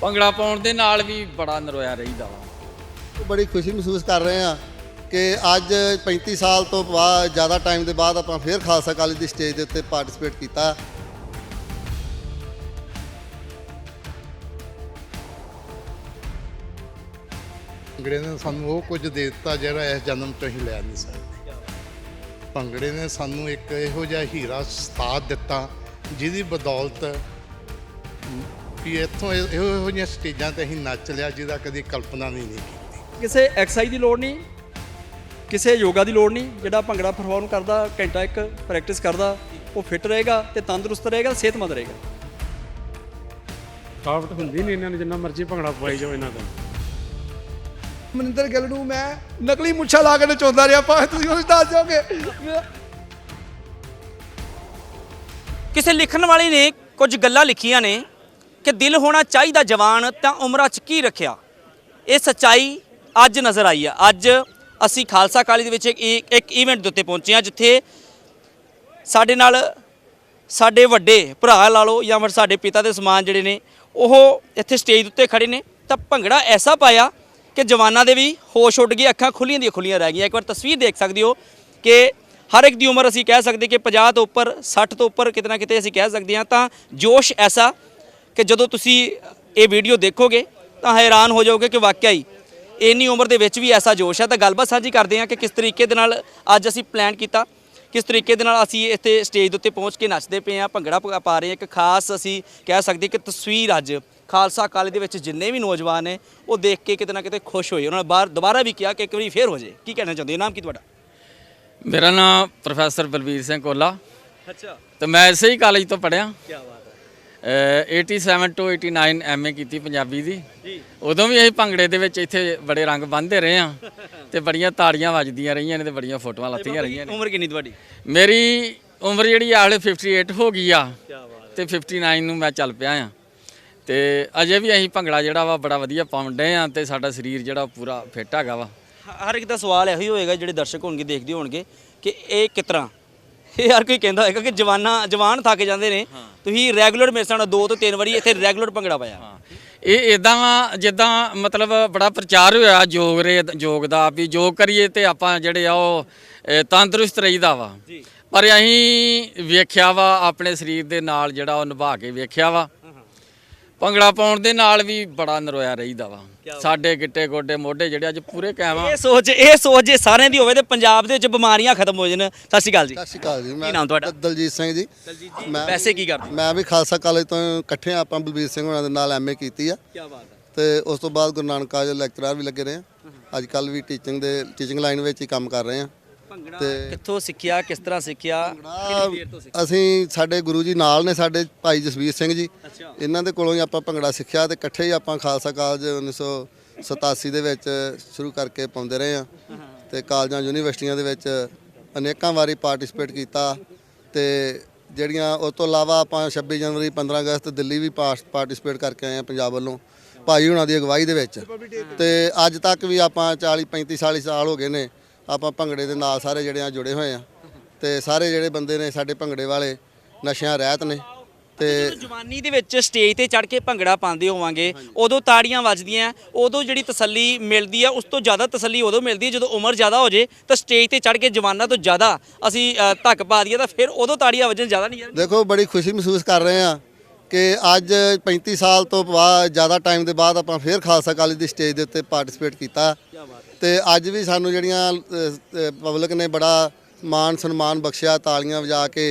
ਭੰਗੜਾ ਪਾਉਣ ਦੇ ਨਾਲ ਵੀ ਬੜਾ ਨਰੋਇਆ ਰਹੀਦਾ ਵਾ। ਬੜੀ ਖੁਸ਼ੀ ਮਹਿਸੂਸ ਕਰ ਰਹੇ ਹਾਂ ਕਿ ਅੱਜ 35 ਸਾਲ ਤੋਂ ਬਾਅਦ ਜ਼ਿਆਦਾ ਟਾਈਮ ਦੇ ਬਾਅਦ ਆਪਾਂ ਫੇਰ ਖਾਲਸਾ ਕਾਲਜ ਦੀ ਸਟੇਜ ਦੇ ਉੱਤੇ ਪਾਰਟਿਸਿਪੇਟ ਕੀਤਾ। ਭੰਗੜੇ ਨੇ ਸਾਨੂੰ ਉਹ ਕੁਝ ਦੇ ਦਿੱਤਾ ਜਿਹੜਾ ਇਸ ਜਨਮ ਤੋਂ ਹੀ ਲੈ ਨਹੀਂ ਸਕਦੇ। ਭੰਗੜੇ ਨੇ ਸਾਨੂੰ ਇੱਕ ਇਹੋ ਜਿਹਾ ਹੀਰਾ ਸਤਾਦ ਦਿੱਤਾ ਜਿਹਦੀ ਬਦੌਲਤ ਵੀ ਇੱਥੋਂ ਇਹ- ਇਹੋ ਇਹੋ ਜਿਹੀਆਂ ਸਟੇਜਾਂ ਤੇ ਅਸੀਂ ਨੱਚ ਲਿਆ ਜਿਹਦਾ ਕਦੀ ਕਲਪਨਾ ਵੀ ਨਹੀਂ ਕੀਤੀ। ਕਿਸੇ ਐਕਸਰਸਾਈਜ਼ ਦੀ ਲੋੜ ਨਹੀਂ ਕਿਸੇ ਯੋਗਾ ਦੀ ਲੋੜ ਨਹੀਂ ਜਿਹੜਾ ਭੰਗੜਾ ਪਰਫਾਰਮ ਕਰਦਾ ਘੰਟਾ ਇੱਕ ਪ੍ਰੈਕਟਿਸ ਕਰਦਾ ਉਹ ਫਿੱਟ ਰਹੇਗਾ ਤੇ ਤੰਦਰੁਸਤ ਰਹੇਗਾ ਸਿਹਤਮੰਦ ਰਹੇਗਾ। ਥਕਾਵਟ ਹੁੰਦੀ ਨਹੀਂ ਇਹਨਾਂ ਨੂੰ ਜਿੰਨਾ ਮਰਜ਼ੀ ਭੰਗੜਾ ਪਵਾਈ ਜਾਓ ਇਹਨਾਂ ਤੋਂ ਮਨਿੰਦਰ ਗਿੱਲ ਨੂੰ ਮੈਂ ਨਕਲੀ ਮੁੱਛਾਂ ਲਾ ਕੇ ਨਚਾਉਂਦਾ ਰਿਹਾ ਭਾਵੇਂ ਤੁਸੀਂ ਉਹ ਦੱਸ ਦਿਓਗੇ ਕਿਸੇ ਲਿਖਣ ਵਾਲੇ ਨੇ ਕੁਝ ਗੱਲਾਂ ਲਿਖੀਆਂ ਨੇ ਕਿ ਦਿਲ ਹੋਣਾ ਚਾਹੀਦਾ ਜਵਾਨ, ਤਾਂ ਉਮਰਾਂ 'ਚ ਕੀ ਰੱਖਿਆ? ਇਹ ਸੱਚਾਈ ਅੱਜ ਨਜ਼ਰ ਆਈ ਆ। ਅੱਜ ਅਸੀਂ ਖਾਲਸਾ ਕਾਲਜ ਦੇ ਵਿੱਚ ਇੱਕ ਇੱਕ ਇਵੈਂਟ ਦੇ ਉੱਤੇ ਪਹੁੰਚੇ ਹਾਂ, ਜਿੱਥੇ ਸਾਡੇ ਨਾਲ ਸਾਡੇ ਵੱਡੇ ਭਰਾ ਲਾ ਲਓ ਜਾਂ ਫਿਰ ਸਾਡੇ ਪਿਤਾ ਦੇ ਸਮਾਨ ਜਿਹੜੇ ਨੇ, ਉਹ ਇੱਥੇ ਸਟੇਜ ਉੱਤੇ ਖੜੇ ਨੇ। ਤਾਂ ਭੰਗੜਾ ਐਸਾ ਪਾਇਆ ਕਿ ਜਵਾਨਾਂ ਦੇ ਵੀ ਹੋਸ਼ ਉੱਡ ਗਏ ਅੱਖਾਂ ਖੁੱਲੀਆਂ ਦੀਆਂ ਖੁੱਲੀਆਂ ਰਹਿ ਗਈਆਂ। ਇੱਕ ਵਾਰ ਤਸਵੀਰ ਦੇਖ ਸਕਦੇ ਹੋ ਕਿ ਹਰ ਇੱਕ ਦੀ ਉਮਰ ਅਸੀਂ ਕਹਿ ਸਕਦੇ ਕਿ 50 ਤੋਂ ਉੱਪਰ 60 ਤੋਂ ਉੱਪਰ ਕਿਤੇ ਨਾ ਕਿਤੇ ਅਸੀਂ ਕਹਿ ਸਕਦੇ ਹਾਂ। ਤਾਂ ਜੋਸ਼ ਐਸਾ ਕਿ ਜਦੋਂ ਤੁਸੀਂ ਇਹ ਵੀਡੀਓ ਦੇਖੋਗੇ ਤਾਂ ਹੈਰਾਨ ਹੋ ਜਾਓਗੇ ਕਿ ਵਾਕਿਆ ਹੀ ਇੰਨੀ ਉਮਰ ਦੇ ਵਿੱਚ ਵੀ ਐਸਾ ਜੋਸ਼ ਹੈ। ਤਾਂ ਗੱਲਬਾਤ ਸਾਂਝੀ ਕਰਦੇ ਹਾਂ ਕਿ ਕਿਸ ਤਰੀਕੇ ਦੇ ਨਾਲ ਅੱਜ ਅਸੀਂ ਪਲਾਨ ਕੀਤਾ। ਕਿਸ ਤਰੀਕੇ ਦੇ ਨਾਲ ਅਸੀਂ ਇੱਥੇ ਸਟੇਜ ਦੇ ਉੱਤੇ ਪਹੁੰਚ ਕੇ ਨੱਚਦੇ ਪਏ ਹਾਂ ਭੰਗੜਾ ਪ- ਰਹੇ ਹਾਂ। ਇੱਕ ਖਾਸ ਅਸੀਂ ਕਹਿ ਸਕਦੇ ਕਿ ਤਸਵੀਰ ਅੱਜ ਖਾਲਸਾ ਕਾਲਜ ਦੇ ਵਿੱਚ ਜਿੰਨੇ ਵੀ ਨੌਜਵਾਨ ਨੇ ਉਹ ਦੇਖ ਕੇ ਕਿਤੇ ਨਾ ਕਿਤੇ ਖੁਸ਼ ਹੋਏ। ਉਹਨਾਂ ਨੇ ਬਾਹਰ ਦੁਬਾਰਾ ਵੀ ਕਿਹਾ ਕਿ ਇੱਕ ਵਾਰੀ ਫੇਰ ਹੋ ਜਾਏ। ਕੀ ਕਹਿਣਾ ਚਾਹੁੰਦੇ ਹੋ? ਨਾਮ ਕੀ ਤੁਹਾਡਾ? ਮੇਰਾ ਨਾਮ ਪ੍ਰੋਫੈਸਰ ਬਲਬੀਰ ਸਿੰਘ ਕੋਲਾ। ਅੱਛਾ। ਤੇ ਮੈਂ ਇਸੇ ਹੀ ਕਾਲਜ ਤੋਂ ਪੜਿਆ ਕੀ ਬਾਤ 87 ਤੋਂ 89 ਐਮਏ ਕੀਤੀ ਪੰਜਾਬੀ ਦੀ। ਉਦੋਂ ਵੀ ਅਸੀਂ ਭੰਗੜੇ ਦੇ ਵਿੱਚ ਇੱਥੇ ਬੜੇ ਰੰਗ ਬੰਨ੍ਹਦੇ ਰਹੇ ਆ ਤੇ ਬੜੀਆਂ ਤਾੜੀਆਂ ਵੱਜਦੀਆਂ ਰਹੀਆਂ ਨੇ ਤੇ ਬੜੀਆਂ ਫੋਟੋਆਂ ਲੱਥੀਆਂ ਰਹੀਆਂ ਨੇ। ਉਮਰ ਕਿੰਨੀ ਤੁਹਾਡੀ? ਮੇਰੀ ਉਮਰ ਜਿਹੜੀ ਆ ਹਲੇ 58 ਹੋ ਗਈ ਆ ਤੇ 59 ਨੂੰ ਮੈਂ ਚੱਲ ਪਿਆ ਆ ਤੇ ਅਜੇ ਵੀ ਅਸੀਂ ਭੰਗੜਾ ਜਿਹੜਾ ਵਾ ਬੜਾ ਵਧੀਆ ਪਾਉਂਦੇ ਆ ਤੇ ਸਾਡਾ ਸਰੀਰ ਜਿਹੜਾ ਪੂਰਾ ਫਿੱਟ ਹੈਗਾ ਵਾ। ਹਰ ਇੱਕ ਦਾ ਸਵਾਲ ਇਹੋ ਹੀ ਹੋਏਗਾ ਜਿਹੜੇ ਦਰਸ਼ਕ ਹੋਣਗੇ ਦੇਖਦੇ ਹੋਣਗੇ ਕਿ ਇਹ ਕਿਤਰਾ ਇਹ ਹਰ ਕੋਈ ਕਹਿੰਦਾ ਹੋਏਗਾ ਕਿ ਜਵਾਨਾਂ ਜਵਾਨ ਥੱਕ ਜਾਂਦੇ ਨੇ। ਤੁਸੀਂ ਰੈਗੂਲਰ ਮੇਰੇ ਨਾਲ ਦੋ ਤੋਂ ਤਿੰਨ ਵਾਰੀ ਇੱਥੇ ਰੈਗੂਲਰ ਭੰਗੜਾ ਪਾਇਆ। ਇਹ ਇਦਾਂ ਵਾ ਜਿੱਦਾਂ ਮਤਲਬ ਬੜਾ ਪ੍ਰਚਾਰ ਹੋਇਆ ਯੋਗ ਰੇ ਯੋਗ ਦਾ ਵੀ ਯੋਗ ਕਰੀਏ ਤੇ ਆਪਾਂ ਜਿਹੜੇ ਆ ਉਹ ਤੰਦਰੁਸਤ ਰਹੀਦਾ ਵਾ। ਪਰ ਅਸੀਂ ਵੇਖਿਆ ਵਾ ਆਪਣੇ ਸਰੀਰ ਦੇ ਨਾਲ ਜਿਹੜਾ ਉਹ ਨਿਭਾ ਕੇ ਵੇਖਿਆ ਵਾ। ਭੰਗੜਾ ਪਾਉਣ ਦੇ ਨਾਲ ਵੀ ਬੜਾ ਨਰੋਇਆ ਰਹੀਦਾ ਵਾ। ਸਾਡੇ ਗਿੱਟੇ ਗੋਡੇ ਮੋਢੇ ਜਿਹੜੇ ਅੱਜ ਪੂਰੇ ਕਾਇਮ ਆ। ਇਹ ਸੋਚ ਇਹ ਸੋਚ ਜੇ ਸਾਰਿਆਂ ਦੀ ਹੋਵੇ ਤੇ ਪੰਜਾਬ ਦੇ ਵਿੱਚ ਬਿਮਾਰੀਆਂ ਖਤਮ ਹੋ ਜਾਣ। ਸਤਿ ਸ਼੍ਰੀ ਅਕਾਲ ਜੀ। ਸਤਿ ਸ਼੍ਰੀ ਅਕਾਲ ਜੀ। ਕੀ ਨਾਮ ਤੁਹਾਡਾ? ਦਲਜੀਤ ਸਿੰਘ ਜੀ। ਮੈਂ ਵੈਸੇ ਕੀ ਕਰਦੇ? ਮੈਂ ਵੀ ਖਾਲਸਾ ਕਾਲਜ ਤੋਂ ਇਕੱਠੇ ਹਾਂ, ਆਪਾਂ ਬਲਬੀਰ ਸਿੰਘ ਹੋਣਾ ਦੇ ਨਾਲ ਐਮਏ ਕੀਤੀ ਆ। ਕੀ ਬਾਤ ਹੈ ਤੇ ਉਸ ਤੋਂ ਬਾਅਦ ਗੁਰੂ ਨਾਨਕ ਕਾਲਜ ਲੈਕਚਰਰ ਵੀ ਲੱਗੇ ਰਹੇ ਹਾਂ ਅੱਜ ਕੱਲ ਵੀ ਟੀਚਿੰਗ ਦੇ ਟੀਚਿੰਗ ਲਾਈਨ ਵਿੱਚ ਹੀ ਕੰਮ ਕਰ ਰਹੇ ਹਾਂ ਭੰਗੜਾ ਤੇ- ਕਿੱਥੋਂ ਸਿੱਖਿਆ ਕਿਸ ਤਰ੍ਹਾਂ ਸਿੱਖਿਆ? ਕਿੰਨੀ ਦੇਰ ਤੋਂ ਸਿੱਖਿਆ? ਅਸੀਂ ਸਾਡੇ ਗੁਰੂ ਜੀ ਨਾਲ ਨੇ ਸਾਡੇ ਭਾਈ ਜਸਵੀਰ ਸਿੰਘ ਜੀ। ਅੱਛਾ। ਇਹਨਾਂ ਦੇ ਕੋਲੋਂ ਹੀ ਆਪਾਂ ਭੰਗੜਾ ਸਿੱਖਿਆ ਤੇ ਇਕੱਠੇ ਹੀ ਆਪਾਂ ਖਾਲਸਾ ਕਾਲਜ 1987 ਦੇ ਵਿੱਚ ਸ਼ੁਰੂ ਕਰਕੇ ਪਾਉਂਦੇ ਰਹੇ ਆ ਤੇ ਕਾਲਜਾਂ ਯੂਨੀਵਰਸਿਟੀਆਂ ਦੇ ਵਿੱਚ ਅਨੇਕਾਂ ਵਾਰੀ ਪਾਰਟਿਸਿਪੇਟ ਕੀਤਾ। ਤੇ ਜਿਹੜੀਆਂ ਉਸ ਤੋਂ ਇਲਾਵਾ ਆਪਾਂ 26 ਜਨਵਰੀ 15 ਅਗਸਤ ਦਿੱਲੀ ਵੀ ਪਾਰਟਿਸਿਪੇਟ ਕਰਕੇ ਆਏ ਆ ਪੰਜਾਬ ਵੱਲੋਂ ਭਾਈ ਹੁਣਾਂ ਦੀ ਅਗਵਾਈ ਦੇ ਵਿੱਚ। ਤੇ ਅੱਜ ਤੱਕ ਵੀ ਆਪਾਂ 40 35 40 ਸਾਲ ਹੋ ਗਏ ਨੇ। ਆਪਾਂ ਭੰਗੜੇ ਦੇ ਨਾਲ ਸਾਰੇ ਜਿਹੜੇ ਆ ਜੁੜੇ ਹੋਏ ਆ। ਤੇ ਸਾਰੇ ਜਿਹੜੇ ਬੰਦੇ ਨੇ ਸਾਡੇ ਭੰਗੜੇ ਵਾਲੇ ਨਸ਼ਿਆਂ ਰਹਿਤ ਨੇ। ਤੇ ਜਵਾਨੀ ਦੇ ਵਿੱਚ ਸਟੇਜ ਤੇ ਚੜ ਕੇ ਭੰਗੜਾ ਪਾਉਂਦੇ ਹੋਵਾਂਗੇ ਉਦੋਂ ਤਾੜੀਆਂ ਵੱਜਦੀਆਂ ਉਦੋਂ ਜਿਹੜੀ ਤਸੱਲੀ ਮਿਲਦੀ ਆ ਉਸ ਤੋਂ ਜ਼ਿਆਦਾ ਤਸੱਲੀ ਉਦੋਂ ਮਿਲਦੀ ਹੈ ਜਦੋਂ ਉਮਰ ਜ਼ਿਆਦਾ ਹੋ ਜੇ ਤਾਂ ਸਟੇਜ ਤੇ ਚੜ ਕੇ ਜਵਾਨਾਂ ਤੋਂ ਜ਼ਿਆਦਾ ਅਸੀਂ ਧੱਕ ਪਾ ਦਈਏ ਤਾਂ ਫਿਰ ਉਦੋਂ ਤਾੜੀਆਂ ਵੱਜਣ ਜ਼ਿਆਦਾ ਨਹੀਂ ਯਾਰ ਦੇਖੋ ਬੜੀ ਖੁਸ਼ੀ ਮਹਿਸੂਸ ਕਰ ਰਹੇ ਆ। ਕਿ ਅੱਜ 35 ਸਾਲ ਤੋਂ ਬਾਅਦ ਜ਼ਿਆਦਾ ਟਾਈਮ ਦੇ ਬਾਅਦ ਆਪਾਂ ਫੇਰ ਖਾਲਸਾ ਕਾਲਜ ਦੀ ਸਟੇਜ ਦੇ ਉੱਤੇ ਪਾਰਟਿਸਿਪੇਟ ਕੀਤਾ। ਤੇ ਅੱਜ ਵੀ ਸਾਨੂੰ ਜਿਹੜੀਆਂ ਪਬਲਿਕ ਨੇ ਬੜਾ ਮਾਣ ਸਨਮਾਨ ਬਖਸ਼ਿਆ ਤਾਲੀਆਂ ਵਜਾ ਕੇ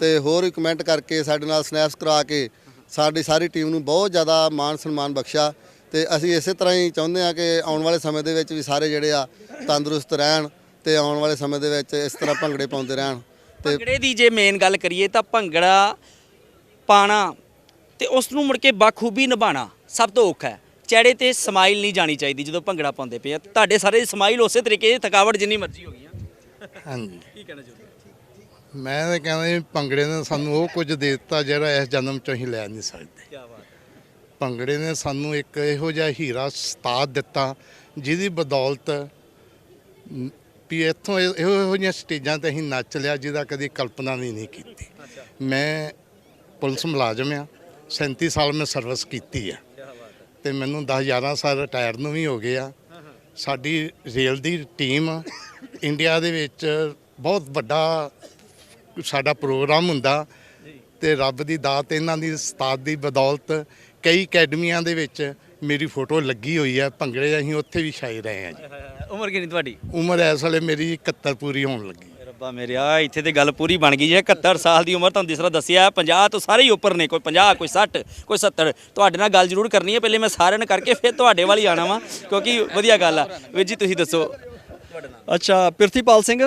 ਤੇ ਹੋਰ ਵੀ ਕਮੈਂਟ ਕਰਕੇ ਸਾਡੇ ਨਾਲ ਸਨੈਪਸ ਕਰਾ ਕੇ ਸਾਡੀ ਸਾਰੀ ਟੀਮ ਨੂੰ ਬਹੁਤ ਜ਼ਿਆਦਾ ਮਾਣ ਸਨਮਾਨ ਬਖਸ਼ਿਆ। ਤੇ ਅਸੀਂ ਇਸੇ ਤਰ੍ਹਾਂ ਹੀ ਚਾਹੁੰਦੇ ਆ ਕਿ ਆਉਣ ਵਾਲੇ ਸਮੇਂ ਦੇ ਵਿੱਚ ਵੀ ਸਾਰੇ ਜਿਹੜੇ ਆ ਤੰਦਰੁਸਤ ਰਹਿਣ ਤੇ ਆਉਣ ਵਾਲੇ ਸਮੇਂ ਦੇ ਵਿੱਚ ਇਸ ਤਰ੍ਹਾਂ ਭੰਗੜੇ ਪਾਉਂਦੇ ਰਹਿਣ। ਤੇ ਭੰਗੜੇ ਦੀ ਜੇ ਮੇਨ ਗੱਲ ਕਰੀਏ ਤਾਂ ਭੰਗੜਾ ਪਾਣਾ ਤੇ ਉਸ ਨੂੰ ਮੁੜ ਕੇ ਬਾਖੂਬੀ ਨਿਭਾਣਾ ਸਭ ਤੋਂ ਔਖਾ ਹੈ। ਚਿਹਰੇ ਤੇ ਸਮਾਈਲ ਨਹੀਂ ਜਾਣੀ ਚਾਹੀਦੀ ਜਦੋਂ ਭੰਗੜਾ ਪਾਉਂਦੇ ਪਏ ਆ। ਤੁਹਾਡੇ ਸਾਰੇ ਦੀ ਸਮਾਈਲ ਉਸੇ ਤਰੀਕੇ ਦੀ ਥਕਾਵਟ ਜਿੰਨੀ ਮਰਜ਼ੀ ਹੋ ਗਈ ਆ। ਹਾਂਜੀ। ਕੀ ਕਹਿਣਾ ਚਾਹੁੰਦੇ ਮੈਂ ਤਾਂ ਕਹਿੰਦਾ ਜੀ ਭੰਗੜੇ ਨੇ ਸਾਨੂੰ ਉਹ ਕੁਝ ਦੇ ਦਿੱਤਾ ਜਿਹੜਾ ਇਸ ਜਨਮ ਤੋਂ ਹੀ ਲੈ ਨਹੀਂ ਸਕਦੇ। ਕੀ ਬਾਤ ਭੰਗੜੇ ਨੇ ਸਾਨੂੰ ਇੱਕ ਇਹੋ ਜਿਹਾ ਹੀਰਾ ਸਤਾਦ ਦਿੱਤਾ ਜਿਹਦੀ ਬਦੌਲਤ ਵੀ ਇੱਥੋਂ ਇਹ- ਇਹੋ ਇਹੋ ਜਿਹੀਆਂ ਸਟੇਜਾਂ ਤੇ ਅਸੀਂ ਨੱਚ ਲਿਆ ਜਿਹਦਾ ਕਦੀ ਕਲਪਨਾ ਵੀ ਨਹੀਂ ਕੀਤੀ। ਮੈਂ ਪੁਲਿਸ ਮੁਲਾਜ਼ਮ ਆ। 37 ਸਾਲ ਮੈਂ ਸਰਵਿਸ ਕੀਤੀ ਆ। ਤੇ ਮੈਨੂੰ 10 11 ਸਾਲ ਰਿਟਾਇਰ ਨੂੰ ਵੀ ਹੋ ਗਏ ਆ। ਸਾਡੀ ਰੇਲ ਦੀ ਟੀਮ ਇੰਡੀਆ ਦੇ ਵਿੱਚ ਬਹੁਤ ਵੱਡਾ ਸਾਡਾ ਪ੍ਰੋਗਰਾਮ ਹੁੰਦਾ। ਤੇ ਰੱਬ ਦੀ ਦਾਤ ਇਹਨਾਂ ਦੀ ਉਸਤਾਦ ਦੀ ਬਦੌਲਤ ਕਈ ਅਕੈਡਮੀਆਂ ਦੇ ਵਿੱਚ ਮੇਰੀ ਫੋਟੋ ਲੱਗੀ ਹੋਈ ਹੈ ਭੰਗੜੇ ਅਸੀਂ ਉੱਥੇ ਵੀ ਛਾਈ ਰਹੇ ਹਾਂ ਜੀ। ਉਮਰ ਕਿੰਨੀ ਤੁਹਾਡੀ? ਉਮਰ ਇਸ ਵੇਲੇ ਮੇਰੀ 71 ਪੂਰੀ ਹੋਣ ਲੱਗੀ। ਰੱਬਾ ਮੇਰਿਆ ਇੱਥੇ ਤੇ ਗੱਲ ਪੂਰੀ ਬਣ ਗਈ ਜੇ 71 ਸਾਲ ਦੀ ਉਮਰ ਤੁਹਾਨੂੰ ਤਰ੍ਹਾਂ ਦੱਸਿਆ 50 ਤੋਂ ਸਾਰੇ ਹੀ ਉੱਪਰ ਨੇ ਕੋਈ 50 ਕੋਈ 60 ਕੋਈ 70 ਤੁਹਾਡੇ ਨਾਲ ਗੱਲ ਜ਼ਰੂਰ ਕਰਨੀ ਹੈ ਪਹਿਲੇ ਮੈਂ ਸਾਰਿਆਂ ਨਾਲ ਕਰਕੇ ਫਿਰ ਤੁਹਾਡੇ ਵੱਲ ਆਣਾ ਵਾ ਕਿਉਂਕਿ ਵਧੀਆ ਗੱਲ ਆ। ਵੀਰ ਜੀ ਤੁਸੀਂ ਦੱਸੋ। ਅੱਛਾ ਪ੍ਰਿਥੀਪਾਲ ਸਿੰਘ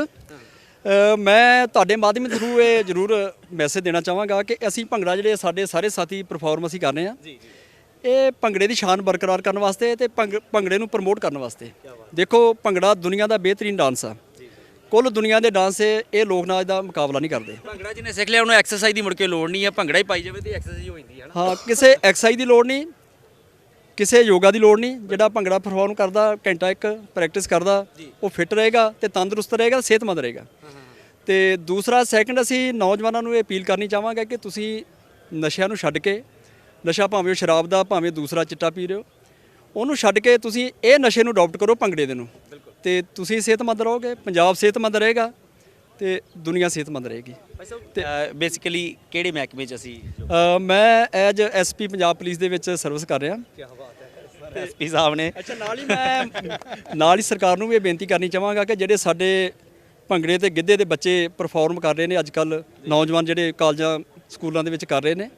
ਮੈਂ ਤੁਹਾਡੇ ਮਾਧਿਅਮ ਦੇ ਥਰੂ ਇਹ ਜ਼ਰੂਰ ਮੈਸੇਜ ਦੇਣਾ ਚਾਹਾਂਗਾ ਕਿ ਅਸੀਂ ਭੰਗੜਾ ਜਿਹੜੇ ਸਾਡੇ ਸਾਰੇ ਸਾਥੀ ਪਰਫਾਰਮ ਅਸੀਂ ਕਰ ਰਹੇ ਜੀ ਇਹ ਭੰਗੜੇ ਦੀ ਸ਼ਾਨ ਬਰਕਰਾਰ ਕਰਨ ਵਾਸਤੇ ਤੇ ਭੰਗ- ਭੰਗੜੇ ਨੂੰ ਪ੍ਰਮੋਟ ਕਰਨ ਵਾਸਤੇ। ਦੇਖੋ ਭੰਗੜਾ ਦੁਨੀਆ ਦਾ ਬਿਹਤਰੀਨ ਡਾਂਸ ਆ। ਕੁੱਲ ਦੁਨੀਆ ਦੇ ਡਾਂਸ ਇਹ ਲੋਕ ਨਾਚ ਦਾ ਮੁਕਾਬਲਾ ਨਹੀਂ ਕਰਦੇ। ਭੰਗੜਾ ਜਿਹਨੇ ਸਿੱਖ ਲਿਆ ਉਹਨੂੰ ਐਕਸਰਸਾਈਜ਼ ਦੀ ਮੁੜ ਕੇ ਲੋੜ ਨਹੀਂ ਹੈ ਭੰਗੜਾ ਹੀ ਪਾਈ ਜਾਵੇ ਤੇ ਐਕਸਰਸਾਈਜ਼ ਹੋ ਜਾਂਦੀ ਹੈ ਹਾਂ ਕਿਸੇ ਐਕਸਰਸਾਈਜ਼ ਦੀ ਲੋੜ ਨਹੀਂ ਕਿਸੇ ਯੋਗਾ ਦੀ ਲੋੜ ਨਹੀਂ ਜਿਹੜਾ ਭੰਗੜਾ ਪਰਫਾਰਮ ਕਰਦਾ ਘੰਟਾ ਇੱਕ ਪ੍ਰੈਕਟਿਸ ਕਰਦਾ ਉਹ ਫਿੱਟ ਰਹੇਗਾ ਤੇ ਤੰਦਰੁਸਤ ਰਹੇਗਾ ਸਿਹਤਮੰਦ ਰਹੇਗਾ। ਤੇ ਦੂਸਰਾ ਸੈਕੰਡ ਅਸੀਂ ਨੌਜਵਾਨਾਂ ਨੂੰ ਇਹ ਅਪੀਲ ਕਰਨੀ ਚਾਹਾਂਗੇ ਕਿ ਤੁਸੀਂ ਨਸ਼ਿਆਂ ਨੂੰ ਛੱਡ ਕੇ ਨਸ਼ਾ ਭਾਵੇਂ ਉਹ ਸ਼ਰਾਬ ਦਾ ਭਾਵੇਂ ਦੂਸਰਾ ਚਿੱਟਾ ਪੀ ਰਹੇ ਹੋ ਉਹਨੂੰ ਛੱਡ ਕੇ ਤੁਸੀਂ ਇਹ ਨਸ਼ੇ ਨੂੰ ਅਡਾਪਟ ਕਰੋ ਭੰਗੜੇ ਦੇ ਨੂੰ। ਤੇ ਤੁਸੀਂ ਸਿਹਤਮੰਦ ਰਹੋਗੇ ਪੰਜਾਬ ਸਿਹਤਮੰਦ ਰਹੇਗਾ ਤੇ ਦੁਨੀਆ ਸਿਹਤਮੰਦ ਰਹੇਗੀ। ਤੇ ਬੇਸਿਕਲੀ ਕਿਹੜੇ ਮਹਿਕਮੇ 'ਚ ਅਸੀਂ ਮੈਂ ਐਜ ਐਸਪੀ ਪੰਜਾਬ ਪੁਲਿਸ ਦੇ ਵਿੱਚ ਸਰਵਿਸ ਕਰ ਰਿਹਾ। ਐਸਪੀ ਸਾਹਿਬ ਨੇ ਅੱਛਾ ਨਾਲ ਹੀ ਮੈਂ ਨਾਲ ਹੀ ਸਰਕਾਰ ਨੂੰ ਵੀ ਇਹ ਬੇਨਤੀ ਕਰਨੀ ਚਾਹਾਂਗਾ ਕਿ ਜਿਹੜੇ ਸਾਡੇ ਭੰਗੜੇ ਤੇ ਗਿੱਧੇ ਦੇ ਬੱਚੇ ਪਰਫਾਰਮ ਕਰ ਰਹੇ ਨੇ ਅੱਜ ਕੱਲ ਨੌਜਵਾਨ ਜਿਹੜੇ ਕਾਲਜਾਂ ਸਕੂਲਾਂ ਦੇ ਵਿੱਚ ਕਰ ਰਹੇ ਨੇ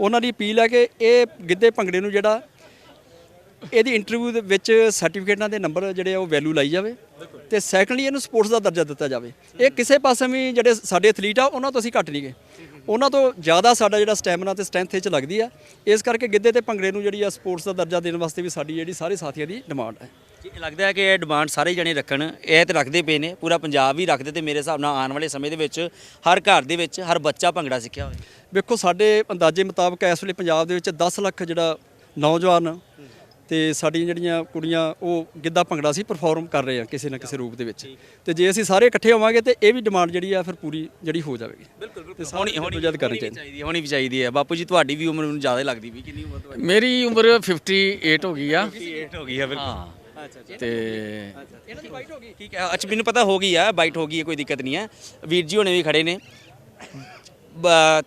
ਉਹਨਾਂ ਦੀ ਅਪੀਲ ਹੈ ਕਿ ਇਹ ਗਿੱਧੇ ਭੰਗੜੇ ਨੂੰ ਜਿਹੜਾ ਇਹਦੀ ਇੰਟਰਵਿਊ ਦੇ ਵਿੱਚ ਸਰਟੀਫਿਕੇਟਾਂ ਦੇ ਨੰਬਰ ਜਿਹੜੇ ਆ ਉਹ ਵੈਲਿਊ ਲਾਈ ਜਾਵੇ ਤੇ ਸੈਕੰਡਲੀ ਇਹਨੂੰ ਸਪੋਰਟਸ ਦਾ ਦਰਜਾ ਦਿੱਤਾ ਜਾਵੇ। ਇਹ ਕਿਸੇ ਪਾਸੇ ਵੀ ਜਿਹੜੇ ਸਾਡੇ ਐਥਲੀਟ ਆ ਉਹਨਾਂ ਤੋਂ ਅਸੀਂ ਘੱਟ ਨਹੀਂ ਗਏ। ਉਹਨਾਂ ਤੋਂ ਜ਼ਿਆਦਾ ਸਾਡਾ ਜਿਹੜਾ ਸਟੈਮਿਨਾ ਤੇ ਸਟਰੈਂਥ ਇਹ ਚ ਲੱਗਦੀ ਆ। ਇਸ ਕਰਕੇ ਗਿੱਧੇ ਤੇ ਭੰਗੜੇ ਨੂੰ ਜਿਹੜੀ ਆ ਸਪੋਰਟਸ ਦਾ ਦਰਜਾ ਦੇਣ ਵਾਸਤੇ ਵੀ ਸਾਡੀ ਜਿਹੜੀ ਸਾਰੇ ਸਾਥੀਆਂ ਦੀ ਡਿਮਾਂਡ ਹੈ ਇਹ ਲੱਗਦਾ ਹੈ ਕਿ ਇਹ ਡਿਮਾਂਡ ਸਾਰੇ ਜਣੇ ਰੱਖਣ। ਇਹ ਤੇ ਰੱਖਦੇ ਪਏ ਨੇ ਪੂਰਾ ਪੰਜਾਬ ਵੀ ਰੱਖਦੇ ਤੇ ਮੇਰੇ ਹਿਸਾਬ ਨਾਲ ਆਉਣ ਵਾਲੇ ਸਮੇਂ ਦੇ ਵਿੱਚ ਹਰ ਘਰ ਦੇ ਵਿੱਚ ਹਰ ਬੱਚਾ ਭੰਗੜਾ ਸਿੱਖਿਆ ਹੋਵੇ। ਵੇਖੋ ਸਾਡੇ ਅੰਦਾਜ਼ੇ ਮੁਤਾਬਕ ਇਸ ਵੇਲੇ ਪੰਜਾਬ ਦੇ ਵਿੱਚ 10 ਲੱਖ ਜਿਹੜਾ ਨੌਜਵਾਨ ਤੇ ਸਾਡੀਆਂ ਜਿਹੜੀਆਂ ਕੁੜੀਆਂ ਉਹ ਗਿੱਧਾ ਭੰਗੜਾ ਸੀ ਪਰਫਾਰਮ ਕਰ ਰਹੇ ਆ ਕਿਸੇ ਨਾ ਕਿਸੇ ਰੂਪ ਦੇ ਵਿੱਚ। ਤੇ ਜੇ ਅਸੀਂ ਸਾਰੇ ਇਕੱਠੇ ਹੋਵਾਂਗੇ ਤੇ ਇਹ ਵੀ ਡਿਮਾਂਡ ਜਿਹੜੀ ਆ ਫਿਰ ਪੂਰੀ ਜਿਹੜੀ ਹੋ ਜਾਵੇਗੀ। ਬਿਲਕੁਲ ਬਿਲਕੁਲ। ਹੋਣੀ ਹੋਣੀ ਜਦ ਕਰਨੀ ਚਾਹੀਦੀ। ਹੋਣੀ ਵੀ ਚਾਹੀਦੀ ਹੈ। ਬਾਪੂ ਜੀ ਤੁਹਾਡੀ ਵੀ ਉਮਰ ਮੈਨੂੰ ਜ਼ਿਆਦਾ ਲੱਗਦੀ ਵੀ ਕਿੰਨੀ ਉਮਰ ਤੁਹਾਡੀ? ਮੇਰੀ ਉਮਰ 58 ਹੋ ਗਈ ਆ। 8 ਹੋ ਗਈ ਹੈ ਬਿਲਕੁਲ। ਹਾਂ। ਅੱਛਾ ਅੱਛਾ। ਤੇ ਇਹਨਾਂ ਦੀ ਬਾਈਟ ਹੋ ਗਈ? ਠੀਕ ਹੈ ਅੱਛਾ ਮੈਨੂੰ ਪਤਾ ਹੋ ਗਈ ਹੈ ਬਾਈਟ ਹੋ ਗਈ ਹੈ ਕੋਈ ਦਿੱਕਤ ਨਹੀਂ ਹੈ। ਵੀਰ ਜੀ ਹੋਣੇ ਵੀ ਖੜੇ ਨੇ।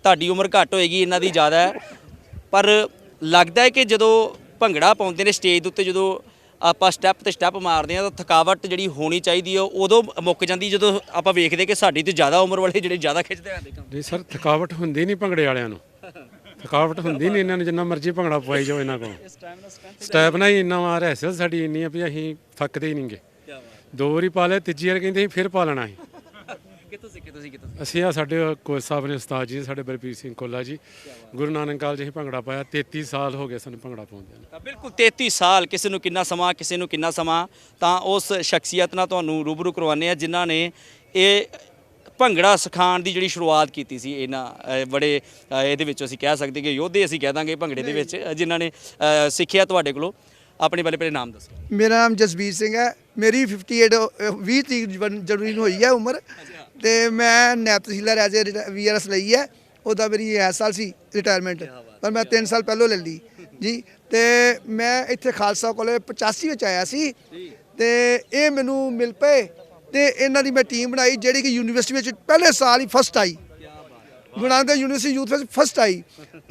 ਤੁਹਾਡੀ ਉਮਰ ਘੱਟ ਹੋਏਗੀ ਇਹਨਾਂ ਦੀ ਜ਼ਿਆਦਾ ਹੈ। ਪਰ ਲੱਗਦਾ ਹੈ ਕਿ ਜਦੋਂ ਭੰਗੜਾ ਪਾਉਂਦੇ ਨੇ ਸਟੇਜ ਦੇ ਉੱਤੇ ਜਦੋਂ ਆਪਾਂ ਸਟੈਪ ਤੇ ਸਟੈਪ ਮਾਰਦੇ ਆ ਤਾਂ ਥਕਾਵਟ ਜਿਹੜੀ ਹੋਣੀ ਚਾਹੀਦੀ ਹੈ ਉਦੋਂ ਮੁੱਕ ਜਾਂਦੀ ਜਦੋਂ ਆਪਾਂ ਵੇਖਦੇ ਕਿ ਸਾਡੀ ਤੋਂ ਜ਼ਿਆਦਾ ਉਮਰ ਵਾਲੇ ਜਿਹੜੇ ਜ਼ਿਆਦਾ ਖਿੱਚਦੇ ਆਂਦੇ ਕੰਮ। ਜੀ ਸਰ ਥਕਾਵਟ ਹੁੰਦੀ ਨਹੀਂ ਭੰਗੜੇ ਵਾਲਿਆਂ ਨੂੰ। ਥਕਾਵਟ ਹੁੰਦੀ ਨਹੀਂ ਇਹਨਾਂ ਨੂੰ ਜਿੰਨਾ ਮਰਜ਼ੀ ਭੰਗੜਾ ਪਵਾਈ ਜਾਓ ਇਹਨਾਂ ਕੋਲ। ਸਟੈਪ ਨਾਲ ਹੀ ਇੰਨਾ ਮਾਰ ਹੈਸਲ ਸਾਡੀ ਇੰਨੀ ਆ ਵੀ ਅਸੀਂ ਥੱਕਦੇ ਹੀ ਨਹੀਂਗੇ ਦੋ ਵਾਰੀ ਪਾ ਲਿਆ ਤੀਜੀ ਵਾਰ ਕਹਿੰਦੇ ਫਿਰ ਪਾ ਲੈਣਾ ਸੀ। ਸਿੱਖੇ ਤੁਸੀਂ ਕਿੱਥੋਂ ਅਸੀਂ ਆ ਸਾਡੇ ਕੋਚ ਸਾਹਿਬ ਨੇ ਉਸਤਾਦ ਜੀ ਸਾਡੇ ਬਲਬੀਰ ਸਿੰਘ ਕੋਲਾ ਜੀ। ਗੁਰੂ ਨਾਨਕ ਕਾਲਜ ਅਸੀਂ ਭੰਗੜਾ ਪਾਇਆ। 33 ਸਾਲ ਹੋ ਗਏ ਸਾਨੂੰ ਭੰਗੜਾ ਪਾਉਂਦੇ ਨੂੰ। ਤਾਂ ਬਿਲਕੁਲ 33 ਸਾਲ ਕਿਸੇ ਨੂੰ ਕਿੰਨਾ ਸਮਾਂ ਕਿਸੇ ਨੂੰ ਕਿੰਨਾ ਸਮਾਂ ਤਾਂ ਉਸ ਸ਼ਖਸੀਅਤ ਨਾਲ ਤੁਹਾਨੂੰ ਰੂਬਰੂ ਕਰਵਾਉਂਦੇ ਆ ਜਿਨ੍ਹਾਂ ਨੇ ਇਹ ਭੰਗੜਾ ਸਿਖਾਉਣ ਦੀ ਜਿਹੜੀ ਸ਼ੁਰੂਆਤ ਕੀਤੀ ਸੀ ਇਹਨਾਂ ਬੜੇ ਇਹਦੇ ਵਿੱਚ ਅਸੀਂ ਕਹਿ ਸਕਦੇ ਕਿ ਯੋਧੇ ਅਸੀਂ ਕਹਿ ਦਾਂਗੇ ਭੰਗੜੇ ਦੇ ਵਿੱਚ ਜਿਨ੍ਹਾਂ ਨੇ ਸਿੱਖਿਆ ਤੁਹਾਡੇ ਕੋਲੋਂ। ਆਪਣੇ ਬਾਰੇ ਪਹਿਲੇ ਨਾਮ ਦੱਸੋ। ਮੇਰਾ ਨਾਮ ਜਸਬੀਰ ਸਿੰਘ ਹੈ। ਮੇਰੀ 58 ਅ, 20 ਤਰੀਕ ਜਨ- ਜਨਵਰੀ ਨੂੰ ਹੋਈ ਹੈ ਉਮਰ। ਤੇ ਮੈਂ ਨੈਬ ਤਹਿਸੀਲਦਾਰ ਐਜ਼ ਵੀਆਰਐਸ ਲਈ ਹੈ। ਉਹਦਾ ਮੇਰੀ ਇਸ ਸਾਲ ਸੀ ਰਿਟਾਇਰਮੈਂਟ ਪਰ ਮੈਂ 3 ਸਾਲ ਪਹਿਲਾਂ ਲੈ ਲਈ ਜੀ। ਤੇ ਮੈਂ ਇੱਥੇ ਖਾਲਸਾ ਕਾਲਜ 85 ਵਿੱਚ ਆਇਆ ਸੀ। ਤੇ ਇਹ ਮੈਨੂੰ ਮਿਲ ਪਏ ਤੇ ਇਹਨਾਂ ਦੀ ਮੈਂ ਟੀਮ ਬਣਾਈ ਜਿਹੜੀ ਕਿ ਯੂਨੀਵਰਸਿਟੀ ਵਿੱਚ ਪਹਿਲੇ ਸਾਲ ਹੀ ਫਸਟ ਆਈ। ਦੇਵ ਯੂਨੀਵਰਸਿਟੀ ਯੂਥ ਵਿੱਚ ਫਸਟ ਆਈ।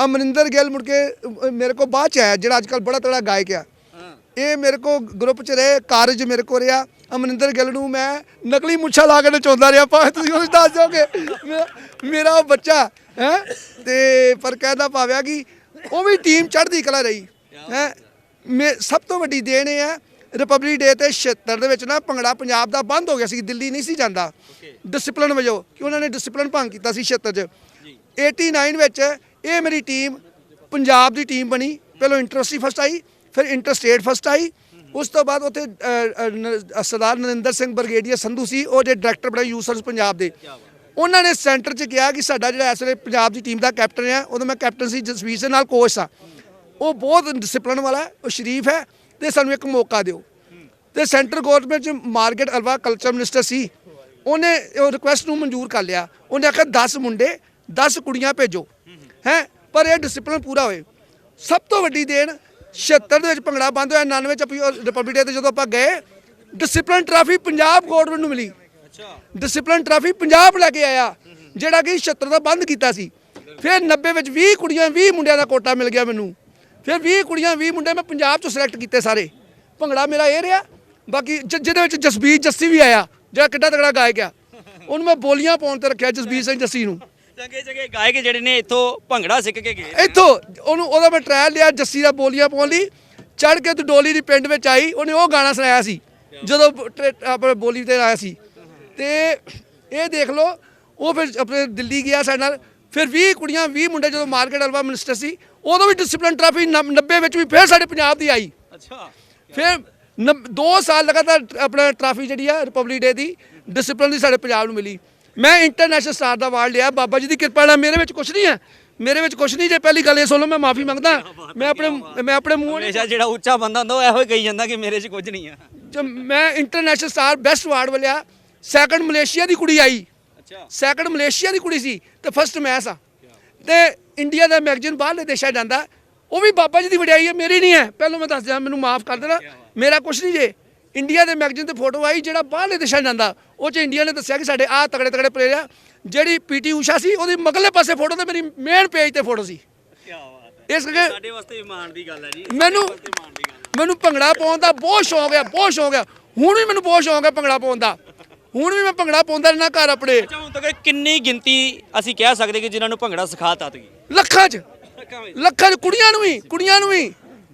ਅਮਰਿੰਦਰ ਗਿੱਲ ਮੁੜ ਕੇ ਅ, ਮੇਰੇ ਕੋਲ ਬਾਅਦ ਚ ਆਇਆ ਜਿਹੜਾ ਅੱਜ ਕੱਲ ਬੜਾ ਤੜਾ ਗਾਇਕ ਆ। ਇਹ ਮੇਰੇ ਕੋ ਗਰੁੱਪ ਚ ਰਹੇ ਕਾਰਜ ਮੇਰੇ ਕੋ ਰਿਹਾ। ਅਮਰਿੰਦਰ ਗਿੱਲ ਨੂੰ ਮੈਂ ਨਕਲੀ ਮੁੱਛਾਂ ਲਾ ਕੇ ਨਚਾਉਂਦਾ ਰਿਹਾ ਭਾਵੇਂ ਤੁਸੀਂ ਉਹਨੂੰ ਦੱਸ ਮੇਰਾ- ਮੇਰਾ ਉਹ ਬੱਚਾ ਹੈ? ਤੇ ਪਰ ਕਹਿੰਦਾ ਪਾਵਿਆ ਕਿ ਉਹ ਵੀ ਟੀਮ ਚੜ੍ਹਦੀ ਕਲਾ ਰਹੀ ਹੈ? ਮੇ ਸਭ ਤੋਂ ਵੱਡੀ ਦੇਣ ਇਹ ਹੈ ਰਿਪਬਲਿਕ ਡੇ ਤੇ 76 ਦੇ ਵਿੱਚ ਨਾ ਭੰਗੜਾ ਪੰਜਾਬ ਦਾ ਬੰਦ ਹੋ ਗਿਆ ਸੀ ਦਿੱਲੀ ਨਹੀਂ ਸੀ ਜਾਂਦਾ। ਡਿਸਪਲਿਨ ਵਜੋਂ ਕਿ ਉਹਨਾਂ ਨੇ ਡਿਸਪਲਿਨ ਭੰਗ ਕੀਤਾ ਸੀ 76 ਚ। 89 ਵਿੱਚ ਇਹ ਮੇਰੀ ਟੀਮ ਪੰਜਾਬ ਦੀ ਟੀਮ ਬਣੀ ਪਹਿਲਾਂ ਇੰਟਰਸਟੀ ਫਸਟ ਆਈ ਫਿਰ ਇੰਟਰ ਸਟੇਟ ਫਸਟ ਆਈ। ਉਸ ਤੋਂ ਬਾਅਦ ਉੱਥੇ ਸਰਦਾਰ ਨਰਿੰਦਰ ਸਿੰਘ ਬਰਗੇਡੀਆ ਸੰਧੂ ਸੀ ਉਹ ਜੇ ਡਾਇਰੈਕਟਰ ਬਣੇ ਯੂਥ ਸਰਵਿਸ ਪੰਜਾਬ ਦੇ। ਉਹਨਾਂ ਨੇ ਸੈਂਟਰ 'ਚ ਕਿਹਾ ਕਿ ਸਾਡਾ ਜਿਹੜਾ ਇਸ ਵੇਲੇ ਪੰਜਾਬ ਦੀ ਟੀਮ ਦਾ ਕੈਪਟਨ ਹੈ ਉਦੋਂ ਮੈਂ ਕੈਪਟਨ ਸੀ ਜਸਵੀਰ ਸਿੰਘ ਨਾਲ ਕੋਚ ਸਾਂ। ਉਹ ਬਹੁਤ ਡਿਸਪਲਿਨ ਵਾਲਾ ਉਹ ਸ਼ਰੀਫ ਹੈ ਤੇ ਸਾਨੂੰ ਇੱਕ ਮੌਕਾ ਦਿਓ। ਤੇ ਸੈਂਟਰ ਗਵਰਨਮੈਂਟ ਚ ਮਾਰਕੀਟ ਅਲਵਾ ਕਲਚਰ ਮਿਨਿਸਟਰ ਸੀ। ਉਹਨੇ ਉਹ ਰਿਕੁਐਸਟ ਨੂੰ ਮਨਜ਼ੂਰ ਕਰ ਲਿਆ। ਉਹਨੇ ਆਖਿਆ 10 ਮੁੰਡੇ 10 ਕੁੜੀਆਂ ਭੇਜੋ। ਹੈ ਪਰ ਇਹ ਡਿਸਪਲਿਨ ਪੂਰਾ ਹੋਏ। ਸਭ ਤੋਂ ਵੱਡੀ ਦੇਣ 76 ਦੇ ਵਿੱਚ ਭੰਗੜਾ ਬੰਦ ਹੋਇਆ 99 ਚ ਰਿਪਬਲਿਕ ਡੇ ਤੇ ਜਦੋਂ ਆਪਾਂ ਗਏ ਡਿਸਪਲਿਨ ਟਰਾਫੀ ਪੰਜਾਬ ਗਵਰਨਮੈਂਟ ਨੂੰ ਮਿਲੀ। ਡਿਸਪਲਿਨ ਟਰਾਫੀ ਪੰਜਾਬ ਲੈ ਕੇ ਆਇਆ ਜਿਹੜਾ ਕਿ 76 ਦਾ ਬੰਦ ਕੀਤਾ ਸੀ। ਫਿਰ 90 ਵਿੱਚ 20 ਕੁੜੀਆਂ 20 ਮੁੰਡਿਆਂ ਦਾ ਕੋਟਾ ਮਿਲ ਗਿਆ ਮੈਨੂੰ। ਫਿਰ 20 ਕੁੜੀਆਂ 20 ਮੁੰਡੇ ਮੈਂ ਪੰਜਾਬ ਚੋਂ ਸਿਲੈਕਟ ਕੀਤੇ ਸਾਰੇ। ਭੰਗੜਾ ਮੇਰਾ ਇਹ ਰਿਹਾ। ਬਾਕੀ ਜਿਹਦੇ ਵਿੱਚ ਜਸਬੀਰ ਜੱਸੀ ਵੀ ਆਇਆ ਜਿਹੜਾ ਕਿੱਡਾ ਤਗੜਾ ਗਾਇਕ ਆ। ਉਹਨੂੰ ਮੈਂ ਬੋਲੀਆਂ ਪਾਉਣ ਤੇ ਰੱਖਿਆ ਜਸਬੀਰ ਸਿੰਘ ਜੱਸੀ ਨੂੰ। ਚੰਗੇ ਚੰਗੇ ਗਾਇਕ ਜਿਹੜੇ ਨੇ ਇੱਥੋਂ ਭੰਗੜਾ ਸਿੱਖ ਕੇ ਗਏ ਇੱਥੋਂ ਉਹਨੂੰ ਉਹਦਾ ਮੈਂ ਟ੍ਰਾਇਲ ਲਿਆ ਜੱਸੀ ਦਾ ਬੋਲੀਆਂ ਪਾਉਣ ਲਈ। ਚੜ ਕੇ ਤੇ ਡੋਲੀ ਦੀ ਪਿੰਡ ਵਿੱਚ ਆਈ ਉਹਨੇ ਉਹ ਗਾਣਾ ਸੁਣਾਇਆ ਸੀ ਜਦੋਂ ਆਪਣੇ ਬੋਲੀ ਤੇ ਆਇਆ ਸੀ। ਤੇ ਇਹ ਦੇਖ ਲਓ ਉਹ ਫਿਰ ਆਪਣੇ ਦਿੱਲੀ ਗਿਆ ਸਾਡੇ ਨਾਲ। ਫਿਰ 20 ਕੁੜੀਆਂ 20 ਮੁੰਡੇ ਜਦੋਂ ਮਾਰਕੀਟ ਅਲਵਾ ਮਿਨਿਸਟਰ ਸੀ ਉਦੋਂ ਵੀ ਡਿਸਪਲਿਨ ਟਰਾਫੀ 90 ਵਿੱਚ ਵੀ ਫਿਰ ਸਾਡੇ ਪੰਜਾਬ ਦੀ ਆਈ। ਅੱਛਾ। ਫਿਰ 2 ਸਾਲ ਲਗਾਤਾਰ ਆਪਣਾ ਟਰਾਫੀ ਜਿਹੜੀ ਆ ਰਿਪਬਲਿਕ ਡੇ ਦੀ ਡਿਸਪਲਿਨ ਦੀ ਸਾਡੇ ਪੰਜਾਬ ਨੂੰ ਮਿਲੀ। ਮੈਂ ਇੰਟਰਨੈਸ਼ਨਲ ਸਟਾਰ ਦਾ ਅਵਾਰਡ ਲਿਆ। ਬਾਬਾ ਜੀ ਦੀ ਕਿਰਪਾ ਨਾਲ ਮੇਰੇ ਵਿੱਚ ਕੁਝ ਨਹੀਂ ਹੈ। ਮੇਰੇ ਵਿੱਚ ਕੁਝ ਨਹੀਂ। ਜੇ ਪਹਿਲੀ ਗੱਲ ਇਹ ਸੁਣ ਮੈਂ ਮਾਫੀ ਮੰਗਦਾ। ਮੈਂ ਆਪਣੇ ਮੈਂ ਆਪਣੇ ਮੂੰਹ ਹਮੇਸ਼ਾ ਜਿਹੜਾ ਉੱਚਾ ਬੰਦਾ ਹੁੰਦਾ ਉਹ ਇਹੋ ਹੀ ਕਹੀ ਜਾਂਦਾ ਕਿ ਮੇਰੇ 'ਚ ਕੁਝ ਨਹੀਂ ਆ ਜੋ ਮੈਂ ਇੰਟਰਨੈਸ਼ਨਲ ਸਟਾਰ ਬੈਸਟ ਅਵਾਰਡ ਲਿਆ ਸੈਕੰਡ ਮਲੇਸ਼ੀਆ ਦੀ ਕੁੜੀ ਆਈ। ਅੱਛਾ। ਸੈਕੰਡ ਮਲੇਸ਼ੀਆ ਦੀ ਕੁੜੀ ਸੀ ਤੇ ਫਸਟ ਮੈਂ ਸਾਂ। ਤੇ ਇੰਡੀਆ ਦਾ ਮੈਗਜ਼ੀਨ ਬਾਹਰਲੇ ਦੇਸ਼ਾਂ ਜਾਂਦਾ। ਉਹ ਵੀ ਬਾਬਾ ਜੀ ਦੀ ਵਡਿਆਈ ਹੈ ਮੇਰੀ ਨਹੀਂ ਹੈ। ਪਹਿਲਾਂ ਮੈਂ ਦੱਸ ਦਿਆਂ ਮੈਨੂੰ ਮਾਫ ਕਰ ਦੇਣਾ। ਮੇਰਾ ਕੁਝ ਨਹੀਂ ਜੇ। ਇੰਡੀਆ ਦੇ ਮੈਗਜ਼ੀਨ ਤੇ ਫੋਟੋ ਆਈ ਜਿਹੜਾ ਬਾਹਰਲੇ ਦੇਸ਼ਾਂ ਜਾਂਦਾ ਉਹ 'ਚ ਇੰਡੀਆ ਨੇ ਦੱਸਿਆ ਕਿ ਸਾਡੇ ਆਹ ਤਗੜੇ ਤਗੜੇ ਪਲੇਅਰ ਆ ਜਿਹੜੀ ਪੀਟੀ ਊਸ਼ਾ ਸੀ ਉਹਦੀ ਮਗਲੇ ਪਾਸੇ ਫੋਟੋ ਤੇ ਮੇਰੀ ਮੇਨ ਪੇਜ ਤੇ ਫੋਟੋ ਸੀ। ਕੀ ਬਾਤ ਹੈ। ਇਸ ਕਰਕੇ ਸਾਡੇ ਵਾਸਤੇ ਮਾਣ ਦੀ ਗੱਲ ਹੈ ਜੀ। ਮੈਨੂੰ ਮੈਨੂੰ ਭੰਗੜਾ ਪਾਉਣ ਦਾ ਬਹੁਤ ਸ਼ੌਂਕ ਹੈ ਬਹੁਤ ਸ਼ੌਂਕ ਹੈ। ਹੁਣ ਵੀ ਮੈਨੂੰ ਬਹੁਤ ਸ਼ੌਂਕ ਹੈ ਭੰਗੜਾ ਪਾਉਣ ਦਾ। ਹੁਣ ਵੀ ਮੈਂ ਭੰਗੜਾ ਪਾਉਂਦਾ ਰਹਿਣਾ ਘਰ ਆਪਣੇ। ਅੱਛਾ ਹੁਣ ਤੱਕ ਕਿੰਨੀ ਗਿਣਤੀ ਅਸੀਂ ਕਹਿ ਸਕਦੇ ਕਿ ਜਿਨ੍ਹਾਂ ਨੂੰ ਭੰਗੜਾ ਸਿਖਾਤਾ ਤੁਸੀਂ? ਲੱਖਾਂ 'ਚ। ਲੱਖਾਂ 'ਚ ਕੁੜੀਆਂ ਨੂੰ ਵੀ ਕੁੜੀਆਂ ਨੂੰ ਵੀ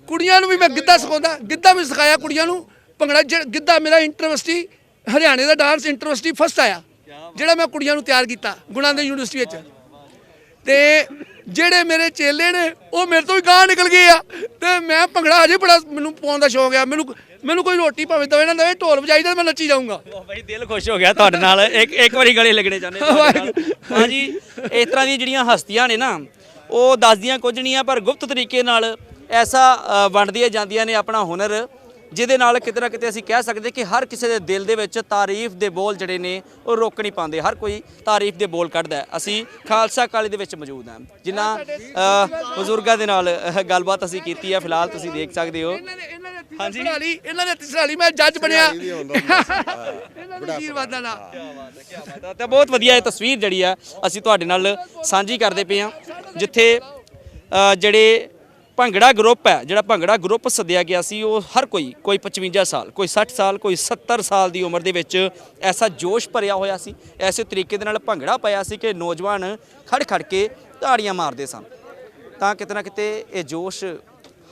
ਕੁੜੀਆਂ ਨੂੰ ਵੀ ਮੈਂ ਗਿੱਧਾ ਸਿਖਾਉਂਦਾ ਗਿੱਧਾ ਵੀ ਸਿਖਾਇਆ ਕੁੜੀਆਂ ਨੂੰ। ਭੰਗੜਾ ਗਿੱਧਾ ਮੇਰਾ ਇੰਟਰਵਿਊਸਟੀ ਹਰਿਆਣੇ ਦਾ ਡਾਂਸ ਇੰਟਰਵਿਊਸਟੀ ਫਸਟ ਆਇਆ ਜਿਹੜਾ ਮੈਂ ਕੁੜੀਆਂ ਨੂੰ ਤਿਆਰ ਕੀਤਾ ਗੁਣਾ ਦੇ ਯੂਨੀਵਰਸਿਟੀ ਵਿੱਚ। ਤੇ ਜਿਹੜੇ ਮੇਰੇ ਚੇਲੇ ਨੇ ਉਹ ਮੇਰੇ ਤੋਂ ਵੀ ਗਾਂ ਨਿਕਲ ਗਏ ਆ। ਤੇ ਮੈਂ ਭੰਗੜਾ ਅਜੇ ਬੜਾ ਮੈਨੂੰ ਪਾਉਣ ਦਾ ਸ਼ੌਂਕ ਆ। ਮੈਨੂੰ ਮੈਨੂੰ ਕੋਈ ਰੋਟੀ ਭਾਵੇਂ ਦਵੇ ਨਾ ਦਵੇ ਢੋਲ ਵਜਾਈ ਤਾਂ ਮੈਂ ਨੱਚੀ ਜਾਊਂਗਾ। ਭਾਈ ਦਿਲ ਖੁਸ਼ ਹੋ ਗਿਆ ਤੁਹਾਡੇ ਨਾਲ। ਇੱਕ ਇੱਕ ਵਾਰੀ ਗਲੇ ਲੱਗਣੇ ਚਾਹੁੰਦੇ। ਹਾਂਜੀ ਇਸ ਤਰ੍ਹਾਂ ਦੀਆਂ ਜਿਹੜੀਆਂ ਹਸਤੀਆਂ ਨੇ ਨਾ ਉਹ ਦੱਸਦੀਆਂ ਕੁਝ ਨਹੀਂ ਆ ਪਰ ਗੁਪਤ ਤਰੀਕੇ ਨਾਲ ਐਸਾ ਵੰਡਦੀਆਂ ਜਾਂਦੀਆਂ ਨੇ ਆਪਣਾ ਹੁਨਰ। ਜਿਹਦੇ ਨਾਲ ਕਿਤੇ ਨਾ ਕਿਤੇ ਅਸੀਂ ਕਹਿ ਸਕਦੇ ਕਿ ਹਰ ਕਿਸੇ ਦੇ ਦਿਲ ਦੇ ਵਿੱਚ ਤਾਰੀਫ ਦੇ ਬੋਲ ਜਿਹੜੇ ਨੇ ਉਹ ਰੋਕ ਨਹੀਂ ਪਾਉਂਦੇ। ਹਰ ਕੋਈ ਤਾਰੀਫ ਦੇ ਬੋਲ ਕੱਢਦਾ ਹੈ। ਅਸੀਂ ਖਾਲਸਾ ਕਾਲਜ ਦੇ ਵਿੱਚ ਮੌਜੂਦ ਹਾਂ। ਜਿਨ੍ਹਾਂ ਬਜ਼ੁਰਗਾਂ ਦੇ ਨਾਲ ਗੱਲਬਾਤ ਅਸੀਂ ਕੀਤੀ ਹੈ ਫਿਲਹਾਲ ਤੁਸੀਂ ਦੇਖ ਸਕਦੇ ਹੋ। ਹਾਂਜੀ। ਇਹਨਾਂ ਨੇ ਤੀਸਰਾ ਲਈ ਮੈਂ ਜੱਜ ਬਣਿਆ। ਇਹਨਾਂ ਨੂੰ ਅਸ਼ੀਰਵਾਦਾਂ ਨਾਲ ਤਾਂ ਬਹੁਤ ਵਧੀਆ ਇਹ ਤਸਵੀਰ ਜਿਹੜੀ ਆ ਅਸੀਂ ਤੁਹਾਡੇ ਨਾਲ ਸਾਂਝੀ ਕਰਦੇ ਪਏ ਹਾਂ ਜਿੱਥੇ ਜਿਹੜੇ ਭੰਗੜਾ ਗਰੁੱਪ ਹੈ, ਜਿਹੜਾ ਭੰਗੜਾ ਗਰੁੱਪ ਸੱਦਿਆ ਗਿਆ ਸੀ, ਉਹ ਹਰ ਕੋਈ ਕੋਈ 55 ਸਾਲ, ਕੋਈ 60 ਸਾਲ, ਕੋਈ 70 ਸਾਲ ਦੀ ਉਮਰ ਦੇ ਵਿੱਚ ਐਸਾ ਜੋਸ਼ ਭਰਿਆ ਹੋਇਆ ਸੀ, ਐਸੇ ਤਰੀਕੇ ਦੇ ਨਾਲ ਭੰਗੜਾ ਪਾਇਆ ਸੀ ਕਿ ਨੌਜਵਾਨ ਖੜ ਖੜ ਕੇ ਤਾੜੀਆਂ ਮਾਰਦੇ ਸਨ। ਤਾਂ ਕਿਤੇ ਨਾ ਕਿਤੇ ਇਹ ਜੋਸ਼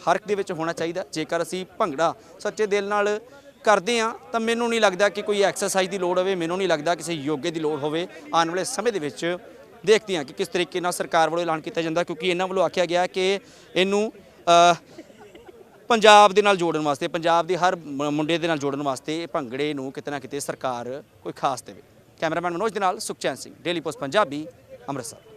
ਹਰ ਇੱਕ ਦੇ ਵਿੱਚ ਹੋਣਾ ਚਾਹੀਦਾ। ਜੇਕਰ ਅਸੀਂ ਭੰਗੜਾ ਸੱਚੇ ਦਿਲ ਨਾਲ ਕਰਦੇ ਆ ਤਾਂ ਮੈਨੂੰ ਨਹੀਂ ਲੱਗਦਾ ਕਿ ਕੋਈ ਐਕਸਰਸਾਈਜ਼ ਦੀ ਲੋੜ ਹੋਵੇ, ਮੈਨੂੰ ਨਹੀਂ ਲੱਗਦਾ ਕਿਸੇ ਯੋਗੇ ਦੀ ਲੋੜ ਹੋਵੇ। ਆਉਣ ਵਾਲੇ ਸਮੇਂ ਦੇ ਵਿੱਚ ਦੇਖਦੇ ਹਾਂ ਕਿ ਕਿਸ ਤਰੀਕੇ ਨਾਲ ਸਰਕਾਰ ਵੱਲੋਂ ਐਲਾਨ ਕੀਤਾ ਜਾਂਦਾ, ਕਿਉਂਕਿ ਇਹਨਾਂ ਵੱਲੋਂ ਆਖਿਆ ਗਿਆ ਕਿ ਇਹਨੂੰ ਪੰਜਾਬ ਦੇ ਨਾਲ ਜੋੜਨ ਵਾਸਤੇ, ਪੰਜਾਬ ਦੇ ਹਰ ਮੁੰਡੇ ਦੇ ਨਾਲ ਜੋੜਨ ਵਾਸਤੇ ਇਹ ਭੰਗੜੇ ਨੂੰ ਕਿਤੇ ਨਾ ਕਿਤੇ ਸਰਕਾਰ ਕੋਈ ਖਾਸ ਦੇਵੇ। ਕੈਮਰਾਮੈਨ ਮਨੋਜ ਦੇ ਨਾਲ ਸੁਖਚੈਨ ਸਿੰਘ, ਡੇਲੀ ਪੋਸਟ, ਪੰਜਾਬੀ, ਅੰਮ੍ਰਿਤਸਰ।